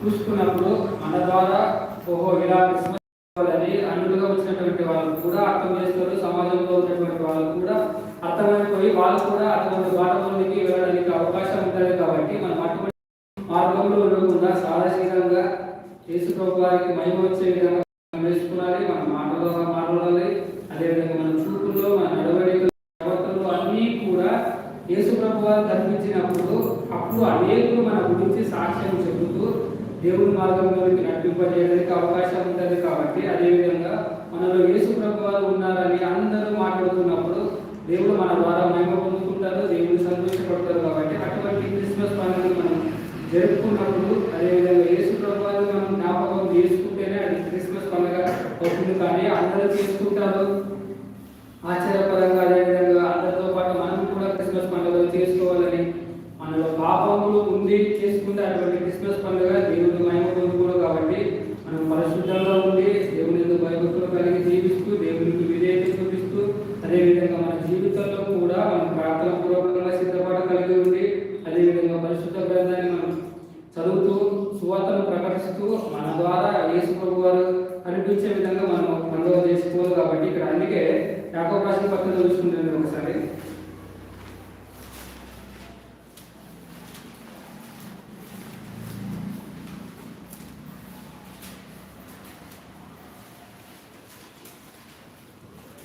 చూసుకున్నప్పుడు మన ద్వారా ఓహో ఇలా క్రిస్మస్ అని అన్నులుగా వచ్చినటువంటి వాళ్ళు కూడా అర్థం చేస్తారు సమాజంలో ఉన్నటువంటి వాళ్ళు కూడా అర్థమైపోయి వాళ్ళు కూడా అటువంటి బాటలోనికి వెళ్ళడానికి అవకాశం ఉంటుంది కాబట్టి మనం అటువంటి మార్గంలో ఉండకుండా సాదాశీలంగా యేసు మహిమ వచ్చే విధంగా మనం మన మాటలో మాట్లాడాలి అదేవిధంగా మన చూపుల్లో మన నడవడికలు ప్రవర్తనలు అన్నీ కూడా యేసు ప్రభు వారు కనిపించినప్పుడు అప్పుడు అనేకులు మన గురించి సాక్ష్యం చెబుతూ దేవుని మార్గంలోకి నడిపింపజేయడానికి అవకాశం ఉంటుంది కాబట్టి అదేవిధంగా మనలో యేసు ప్రభువారు ఉన్నారని అందరూ మాట్లాడుతున్నప్పుడు దేవుడు మన ద్వారా మహిమ పొందుకుంటారు దేవుడు సంతోషపడతారు కాబట్టి అటువంటి క్రిస్మస్ పండుగను మనం జరుపుకున్నప్పుడు అదేవిధంగా యేసు ప్రభు మనం జ్ఞాపకం చేసుకుంటేనే అది క్రిస్మస్ పండుగ అవుతుంది. కానీ అందరూ చేసుకుంటారు. ఆశ్చర్యపరంగా అదేవిధంగా అందరితో పాటు మనం కూడా క్రిస్మస్ పండుగ చేసుకోవాలని మనలో పాపములు ఉంది చేసుకుంటే అటువంటి క్రిస్మస్ పండుగ దేవుని మహిమ పొందుకోడు కాబట్టి మనం పరిశుద్ధంగా ఉండి దేవుని భయభక్తులు కలిగి జీవిస్తూ దేవునికి విధేయత చూపిస్తూ అదేవిధంగా మన జీవితంలో కూడా మనం ప్రార్థన పూర్వకంగా సిద్ధపడ కలిగి ఉండి అదేవిధంగా పరిశుద్ధ గ్రంథాన్ని మనం చదువుతూ సువార్తను ప్రకటిస్తూ మన ద్వారా యేసు ప్రభు వారు కనిపించే విధంగా మనం పండుగ చేసుకోవాలి కాబట్టి ఇక్కడ అందుకే యాకో పక్కన చూసుకుంటుంది ఒకసారి.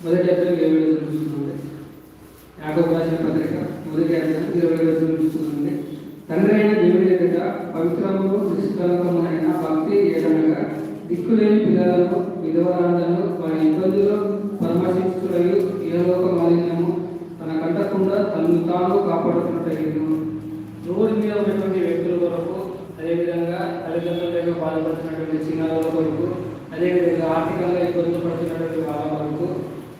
మొదటి అధ్యాయం ఇరవై ఐదు చూస్తుంది యాకో రాసిన పత్రిక మొదటి అధ్యాయం ఇరవై ఐదు చూస్తుంది తండ్రి అయిన దేవుడి ఎదుట పవిత్రములు నిష్కలకములైన భక్తి ఏదనగా దిక్కులేని పిల్లలను విధవరాలను వారి ఇబ్బందులు పరామర్శించుటయు ఏలోక మాలిన్యము? తన కంటకుండా తను తాను కాపాడుకున్నట్టు రోడ్డు మీద ఉన్నటువంటి వ్యక్తుల కొరకు అదేవిధంగా తల్లిదండ్రుల దగ్గర బాధపడుతున్నటువంటి చిన్నారుల కొరకు అదేవిధంగా ఆర్థికంగా ఇబ్బందులు పడుతున్నటువంటి వాళ్ళ కొరకు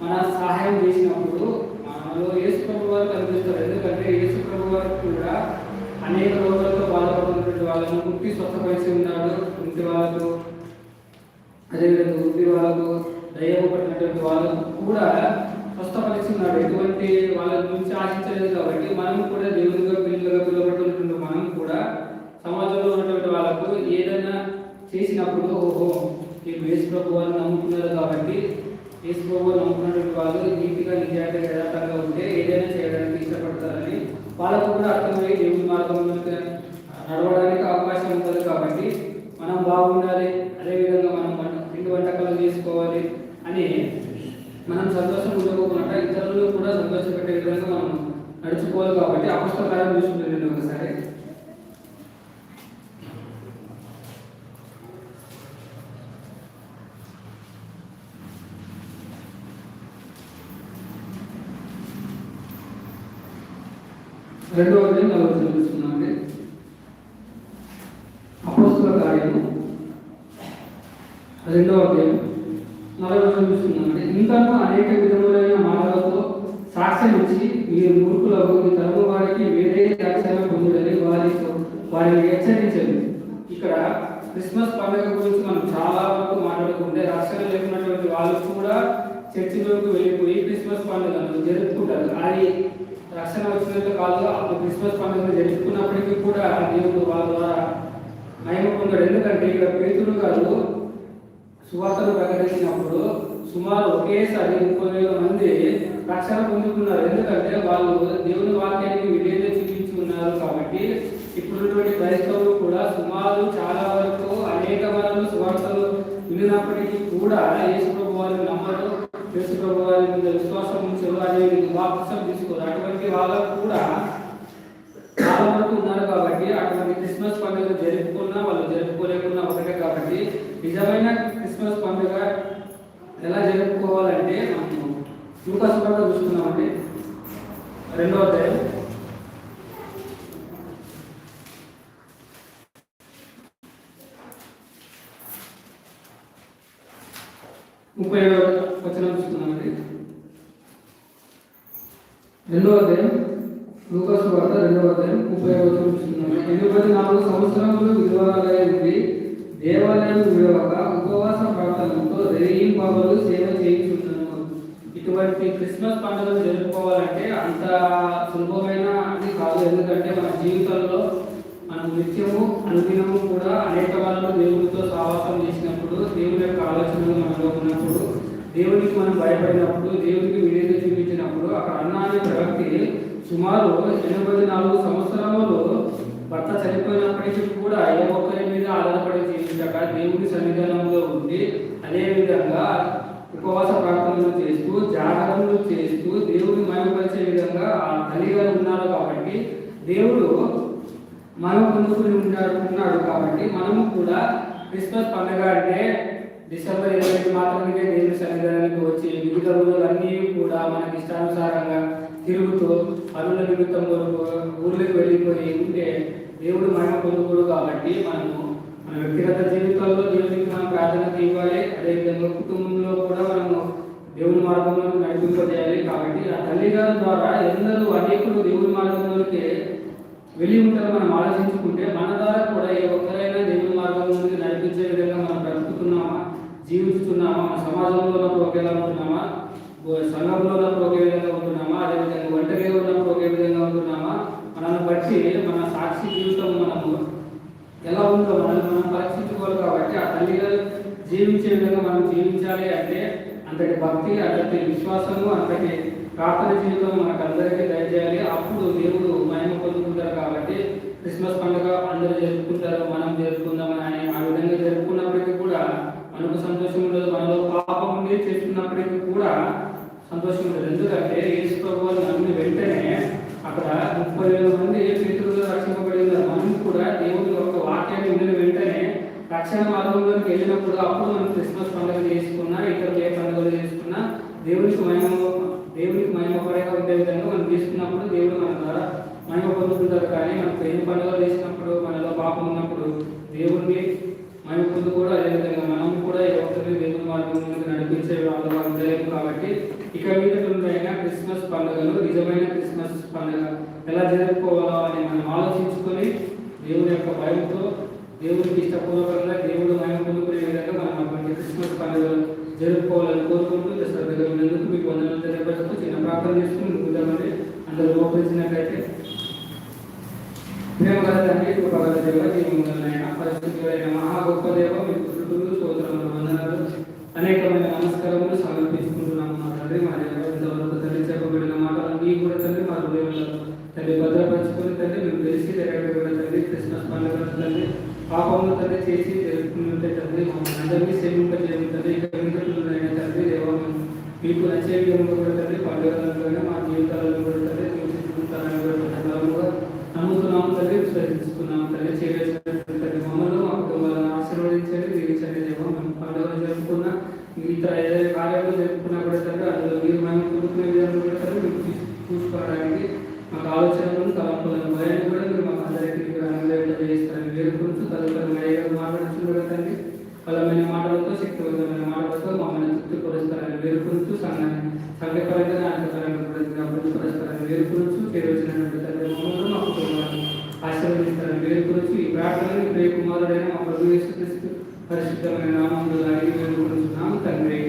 మన సహాయం చేసినప్పుడు మనలో యేసు ప్రభు వారు కనిపిస్తారు. ఎందుకంటే యేసు ప్రభు వారు కూడా అనేక రోగాలతో బాధపడుతున్నటువంటి వాళ్ళను ముక్తి స్వస్థపరిచి ఉన్నాడు. ఇంటి వాళ్ళకు అదేవిధంగా వృద్ధి వాళ్ళకు దయ్యపడినటువంటి వాళ్ళు కూడా స్వస్థపరిచి ఉన్నాడు. ఎటువంటి వాళ్ళ గురించి ఆశించలేదు కాబట్టి మనం కూడా దేవునిగా పిల్లలుగా పిలువబడుతున్నటువంటి మనం కూడా సమాజంలో ఉన్నటువంటి వాళ్ళకు ఏదైనా చేసినప్పుడు ఓహో వీళ్ళు యేసు ప్రభు వారిని నమ్ముతున్నారు కాబట్టి యేసు నమ్ముకున్నటువంటి వాళ్ళు నీతిగా నిజాయితీ యథార్థంగా ఉంటే ఏదైనా చేయడానికి ఇష్టపడతారని వాళ్ళకు కూడా అర్థమయ్యి దేవుని మార్గంలో నడవడానికి అవకాశం ఉంటుంది కాబట్టి మనం బాగుండాలి అదేవిధంగా మనం మన పిండి వంటకాలు చేసుకోవాలి అని మనం సంతోషం ఉండకపోకుండా ఇతరులు కూడా సంతోషపెట్టే విధంగా మనం నడుచుకోవాలి కాబట్టి అపష్టకాలం చూసుకుంటుంది ఒకసారి. రెండవ అధ్యాయం చూపిస్తున్నామండి అపోస్తుల కార్యము. రెండవ అధ్యాయం నలభై చూపిస్తున్నామండి ఇంకనూ అనేక విధములైన మాటలతో సాక్ష్యం ఇచ్చి మీరు మూర్ఖులకు మీ తరము వారికి వేరే రక్షణ పొందుడని వారితో వారిని హెచ్చరించండి. ఇక్కడ క్రిస్మస్ పండుగ గురించి మనం చాలా వరకు మాట్లాడుకుంటే రక్షణ లేకున్నటువంటి వాళ్ళు కూడా చర్చిలోకి వెళ్ళిపోయి క్రిస్మస్ పండుగను జరుపుకుంటారు. అది రక్షణ వచ్చినంత కాదు అప్పుడు క్రిస్మస్ పండుగను జరుపుకున్నప్పటికీ కూడా దేవుడు వాళ్ళ ద్వారా మహిమ పొందాడు. ఎందుకంటే ఇక్కడ పేతుడు గారు సువార్తను ప్రకటించినప్పుడు సుమారు ఒకేసారి ముప్పై వేల మంది రక్షణ పొందుతున్నారు ఎందుకంటే వాళ్ళు దేవుని వాక్యానికి విధేయత చూపించి ఉన్నారు కాబట్టి ఇప్పుడున్నటువంటి క్రైస్తవులు కూడా సుమారు చాలా వరకు అనేక వరకు సువార్తలు వినినప్పటికీ కూడా యేసు ప్రభు వారిని నమ్మరు యేసు ప్రభు వారి మీద విశ్వాసం ఉంచారు అదే వాపసం తీసుకోరు అటువంటి వాళ్ళకు కూడా చాలా వరకు ఉన్నారు కాబట్టి అటువంటి క్రిస్మస్ పండుగ జరుపుకున్నా వాళ్ళు జరుపుకోలేకున్నా ఒకటే కాబట్టి నిజమైన క్రిస్మస్ పండుగ ఎలా జరుపుకోవాలంటే మనం లూకాసు పండుగ చూసుకున్నామండి రెండో అధ్యాయం ముప్పై ఏడవ రెండవ అధ్యాయం లూకాసు వార్త రెండవ అధ్యాయం ముప్పై వచ్చి చూస్తున్నాము. ఎనిమిది నాలుగు సంవత్సరములు విలువలైంది దేవాలయం విడవక ఉపవాస ప్రార్థనతో రెయిన్ బాబులు సేవ చేయించున్నాను ఇటువంటి క్రిస్మస్ పండుగను జరుపుకోవాలంటే అంత సులభమైన అది కాదు. ఎందుకంటే మన జీవితంలో మనం నిత్యము అనుదినము కూడా అనేక వాళ్ళు దేవుడితో సావాసం చేసినప్పుడు దేవుని యొక్క ఆలోచనలు మనలో ఉన్నప్పుడు దేవునికి మనం భయపడినప్పుడు దేవునికి విడేది చూపించ చూపించినప్పుడు అక్కడ అన్నాని అనే ప్రవక్తి సుమారు ఎనభై నాలుగు సంవత్సరములు భర్త చనిపోయినప్పటికీ కూడా ఏ ఒక్కరి మీద ఆధారపడి జీవించక దేవుని సన్నిధానంలో ఉండి అదేవిధంగా ఉపవాస ప్రార్థనలు చేస్తూ జాగరణలు చేస్తూ దేవుని మయమపరిచే విధంగా ఆ తల్లిగారు ఉన్నారు కాబట్టి దేవుడు మనం పొందుకుని ఉన్నాడు ఉన్నాడు కాబట్టి మనము కూడా క్రిస్మస్ పండుగ అంటే డిసెంబర్ ఇరవై ఐదు మాత్రమే నేను సన్నిధానానికి వచ్చి వివిధ రోజులన్నీ కూడా మనకి ఇష్టానుసారంగా తిరుగుతూ పనుల నిమిత్తం కొరకు ఊర్లకు వెళ్ళిపోయి ఉంటే దేవుడు మహిమ పొందుకోడు కాబట్టి మనము మన వ్యక్తిగత జీవితంలో దేవునికి మనం ప్రాధాన్యత ఇవ్వాలి. అదేవిధంగా కుటుంబంలో కూడా మనము దేవుని మార్గంలో నడిపింపజేయాలి కాబట్టి ఆ తల్లిగారి ద్వారా ఎందరూ అనేకులు దేవుని మార్గంలోకి వెళ్ళి ఉంటారో మనం ఆలోచించుకుంటే మన ద్వారా కూడా ఏ ఒక్కరైనా దేవుని మార్గంలోకి నడిపించే విధంగా మనం జీవిస్తున్నామా? మన సమాజంలో ఉన్నప్పుడు ఒకేలా ఉంటున్నామా? సంఘంలో ఉన్నప్పుడు ఒకే విధంగా ఉంటున్నామా? అదేవిధంగా ఒంటరిగా ఉన్నప్పుడు ఒకే విధంగా ఉంటున్నామా? మనల్ని బట్టి మన సాక్షి జీవితం మనము ఎలా ఉందో మనల్ని మనం పరీక్షించుకోవాలి కాబట్టి ఆ తల్లిగారు జీవించే విధంగా మనం జీవించాలి అంటే అంతటి భక్తి అంతటి విశ్వాసము అంతటి ప్రార్థన జీవితం మనకు అందరికీ దయచేయాలి. అప్పుడు దేవుడు మహిమ పొందుకుంటారు కాబట్టి క్రిస్మస్ పండుగ అందరూ జరుపుకుంటారు మనం జరుపుకుందామని అని ఆ విధంగా జరుపుకున్నప్పటికీ మనకు సంతోషం ఉండదు మనలో పాపం ఉండి చేస్తున్నప్పటికీ కూడా సంతోషం ఉండదు. ఎందుకంటే యేసు ప్రభు నమ్మిన వెంటనే అక్కడ ముప్పై వేల మంది పితృలు రక్షింపబడింది మనం కూడా దేవుని యొక్క వాక్యాన్ని విన్న వెంటనే రక్షణ మార్గంలోకి వెళ్ళినప్పుడు అప్పుడు మనం క్రిస్మస్ పండుగ చేసుకున్నా ఇతర ఏ పండుగలు చేసుకున్నా దేవునికి మహిమ దేవునికి మహిమపరంగా ఉండే విధంగా మనం తీసుకున్నప్పుడు దేవుడు మన ద్వారా మహిమ పొందుతుంటారు కానీ మనకు ఎన్ని పండుగలు చేసినప్పుడు మనలో పాపం ఉన్నప్పుడు దేవుడిని మహిమ కూడా అదేవిధంగా మనం కూడా ఏ ఒక్కరిని దేవుని మార్గంలోకి నడిపించే వాళ్ళు ఉండలేము కాబట్టి ఇక మీద అయినా క్రిస్మస్ పండుగలు నిజమైన క్రిస్మస్ పండుగ ఎలా జరుపుకోవాలో అని మనం ఆలోచించుకొని దేవుని యొక్క భయంతో దేవునికి ఇష్టపూర్వకంగా దేవుడు మహిమ పొందుకునే విధంగా మనం అటువంటి క్రిస్మస్ పండుగలు జరుపుకోవాలని కోరుకుంటూ శ్రద్ధగా ఉన్నందుకు మీకు వందలు తెలియపరుస్తూ చిన్న ప్రార్థన చేసుకుని ముందుగానే అందరూ లోపించినట్లయితే ప్రేమ గల తండ్రి కృప దేవ జీవములైన పరిశుద్ధులైన మహా గొప్ప దేవ మీకు స్థుతులు వందనాలు అనేకమైన నమస్కారములు సమర్పించుకుంటున్నాము మా తండ్రి మా దేవ ఇంతవరకు తండ్రి చెప్పబడిన మాటలన్నీ కూడా తండ్రి మా హృదయంలో తల్లి భద్రపరచుకుని తండ్రి మేము తెలిసి తండ్రి క్రిస్మస్ పండుగ తండ్రి తండ్రి చేసి జరుపుకుంటుంటే తండ్రి మమ్మల్ని సేవింపజేయడం తండ్రి. ఇక తండ్రి దేవ మీకు నచ్చే విధంగా కూడా తండ్రి మా జీవితాలలో కూడా తండ్రి నమ్ముతున్నాము తండ్రి విశ్వసిస్తున్నాము తండ్రి చేయవలసినటువంటి తండ్రి మమ్మల్ని మా కుటుంబాలను ఆశీర్వదించండి. దీవించండి దేవ మేము పండుగలు జరుపుకున్న ఇతర ఏదైనా కార్యాలు జరుపుకున్నా కూడా తండ్రి అందులో మీరు మేము కొనుక్కునే విధానం కూడా తండ్రి మీరు చూసుకోవడానికి మాకు ఆలోచనలను తలంపులను భయాన్ని కూడా మీరు మాకు అందరికీ మీరు అనుగ్రహింప చేస్తారని వేడుకుంటూ తదుపరి అయ్యగా మాట్లాడుతున్నారు తండ్రి బలమైన మాటలతో శక్తివంతమైన మాటలతో మమ్మల్ని వేరుకొలుచు సంఘ సంఘపరంగా నాటకరంగా అభివృద్ధి పరస్పరం వేరుకొలుచు చేరువచ్చినటువంటి తండ్రి మమ్మల్ని మా కుటుంబాన్ని ఆశీర్వదిస్తారని వేరుకొలుచు ఈ ప్రార్థనని ప్రియ కుమారుడైన మా ప్రభు యేసుక్రీస్తు పరిశుద్ధమైన నామంలో అడిగి వేరుకొలుచున్నాము తండ్రి.